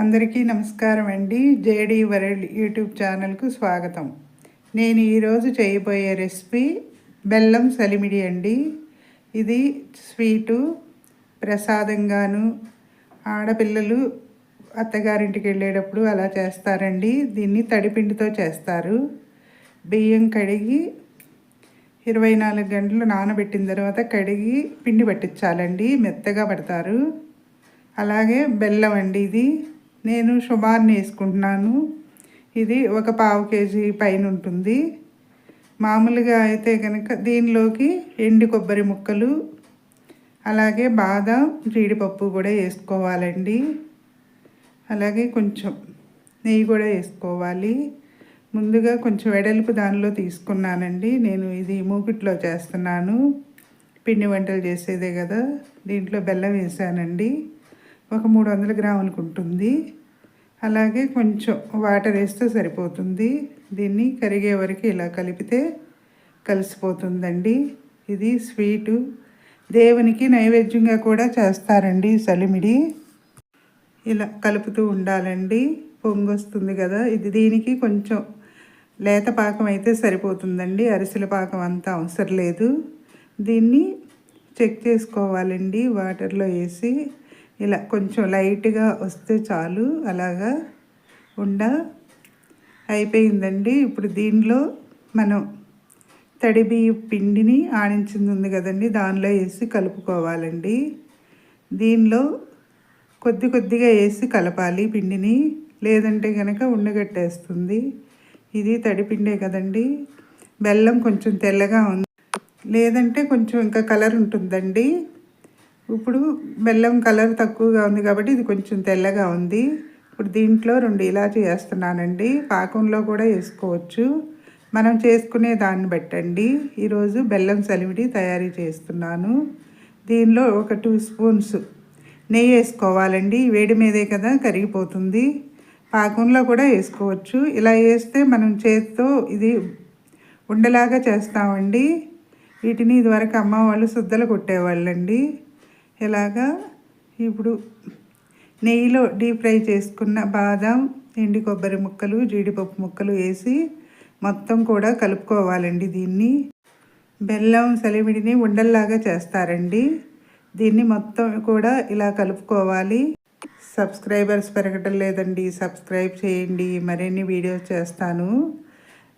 అందరికీ నమస్కారం అండి. జేడీ వరల్డ్ యూట్యూబ్ ఛానల్కు స్వాగతం. నేను ఈరోజు చేయబోయే రెసిపీ బెల్లం సలిమిడి అండి. ఇది స్వీటు ప్రసాదంగాను ఆడపిల్లలు అత్తగారింటికి వెళ్ళేటప్పుడు అలా చేస్తారండి. దీన్ని తడిపిండితో చేస్తారు. బియ్యం కడిగి ఇరవై నాలుగు గంటలు నానబెట్టిన తర్వాత కడిగి పిండి పట్టించాలండి. మెత్తగా పడతారు. అలాగే బెల్లం అండి ఇది. నేను శుభాన్ని వేసుకుంటున్నాను. ఇది ఒక పావు కేజీ పైన ఉంటుంది. మామూలుగా అయితే కనుక దీనిలోకి ఎండి కొబ్బరి ముక్కలు అలాగే బాదం జీడిపప్పు కూడా వేసుకోవాలండి. అలాగే కొంచెం నెయ్యి కూడా వేసుకోవాలి. ముందుగా కొంచెం వెడల్పు దానిలో తీసుకున్నానండి. నేను ఇది మూకిట్లో చేస్తున్నాను. పిండి వంటలు చేసేదే కదా. దీంట్లో బెల్లం వేసానండి. ఒక మూడు వందల గ్రాములకు ఉంటుంది. అలాగే కొంచెం వాటర్ వేస్తే సరిపోతుంది. దీన్ని కరిగే వరకు ఇలా కలిపితే కలిసిపోతుందండి. ఇది స్వీటు. దేవునికి నైవేద్యంగా కూడా చేస్తారండి సలిమిడి. ఇలా కలుపుతూ ఉండాలండి. పొంగొస్తుంది కదా. ఇది దీనికి కొంచెం లేత పాకం అయితే సరిపోతుందండి. అరిసెల పాకం అంతా అవసరం లేదు. దీన్ని చెక్ చేసుకోవాలండి. వాటర్లో వేసి ఇలా కొంచెం లైట్గా వస్తే చాలు అలాగా ఉండ. అయిపోయిందండి. ఇప్పుడు దీనిలో మనం తడి బియ్య పిండిని ఆడించింది ఉంది కదండి దానిలో వేసి కలుపుకోవాలండి. దీనిలో కొద్ది కొద్దిగా వేసి కలపాలి పిండిని లేదంటే కనుక ఉండగట్టేస్తుంది. ఇది తడిపిండే కదండి. బెల్లం కొంచెం తెల్లగా ఉంది. లేదంటే కొంచెం ఇంకా కలర్ ఉంటుందండి. ఇప్పుడు బెల్లం కలర్ తక్కువగా ఉంది కాబట్టి ఇది కొంచెం తెల్లగా ఉంది. ఇప్పుడు దీంట్లో రెండు ఇలాచీ వేస్తున్నానండి. పాకంలో కూడా వేసుకోవచ్చు. మనం చేసుకునే దాన్ని బట్టండి. ఈరోజు బెల్లం సలివిడి తయారీ చేస్తున్నాను. దీనిలో ఒక టూ స్పూన్స్ నెయ్యి వేసుకోవాలండి. వేడి మీదే కదా కరిగిపోతుంది. పాకంలో కూడా వేసుకోవచ్చు. ఇలా వేస్తే మనం చేతితో ఇది ఉండలాగా చేస్తామండి. వీటిని ఇదివరకు అమ్మ వాళ్ళు శుద్ధలు కొట్టేవాళ్ళండి. ఇలాగా ఇప్పుడు నెయ్యిలో డీప్ ఫ్రై చేసుకున్న బాదం ఎండి కొబ్బరి ముక్కలు జీడిపప్పు ముక్కలు వేసి మొత్తం కూడా కలుపుకోవాలండి దీన్ని. బెల్లం సలివిడిని ఉండల్లాగా చేస్తారండి. దీన్ని మొత్తం కూడా ఇలా కలుపుకోవాలి. సబ్స్క్రైబర్స్ పెరగటం లేదండి. సబ్స్క్రైబ్ చేయండి. మరిన్ని వీడియోస్ చేస్తాను.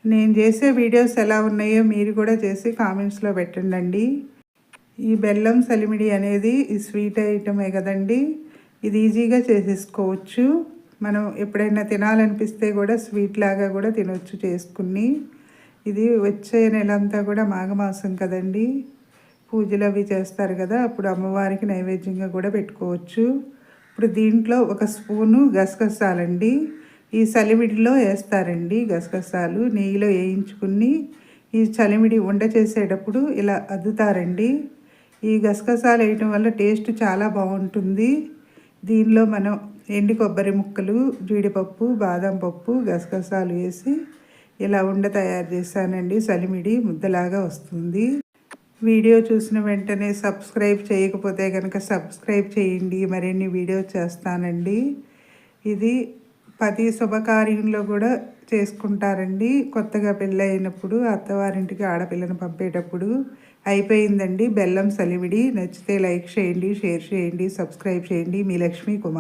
నేను చేసే వీడియోస్ ఎలా ఉన్నాయో మీరు కూడా చేసి కామెంట్స్లో పెట్టండి ఈ బెల్లం సలిమిడి అనేది ఈ స్వీట్ ఐటమే కదండి. ఇది ఈజీగా చేసేసుకోవచ్చు. మనం ఎప్పుడైనా తినాలనిపిస్తే కూడా స్వీట్ లాగా కూడా తినొచ్చు చేసుకుని. ఇది వచ్చే నెలంతా కూడా మాఘమాసం కదండి. పూజలు అవి చేస్తారు కదా అప్పుడు అమ్మవారికి నైవేద్యంగా కూడా పెట్టుకోవచ్చు. ఇప్పుడు దీంట్లో ఒక స్పూను గసగసాలండి. ఈ చలిమిడిలో వేస్తారండి గసగసాలు నెయ్యిలో వేయించుకుని ఈ చలిమిడి వండ చేసేటప్పుడు ఇలా అద్దుతారండి. ఈ గసగసాలు వేయటం వల్ల టేస్ట్ చాలా బాగుంటుంది. దీనిలో మనం ఎండి కొబ్బరి ముక్కలు జీడిపప్పు బాదం పప్పు గసగసాలు వేసి ఇలా ఉండ తయారు చేశానండి. సలిమిడి ముద్దలాగా వస్తుంది. వీడియో చూసిన వెంటనే సబ్స్క్రైబ్ చేయకపోతే కనుక సబ్స్క్రైబ్ చేయండి. మరిన్ని వీడియో చేస్తానండి. ఇది పది శుభకార్యంలో కూడా చేసుకుంటారండి. కొత్తగా పెళ్ళైనప్పుడు అత్తవారింటికి ఆడపిల్లను పంపేటప్పుడు అయిపోయిందండి. బెల్లం సలివిడి. నచ్చితే లైక్ చేయండి షేర్ చేయండి సబ్స్క్రైబ్ చేయండి. మీ లక్ష్మీ కుమార్.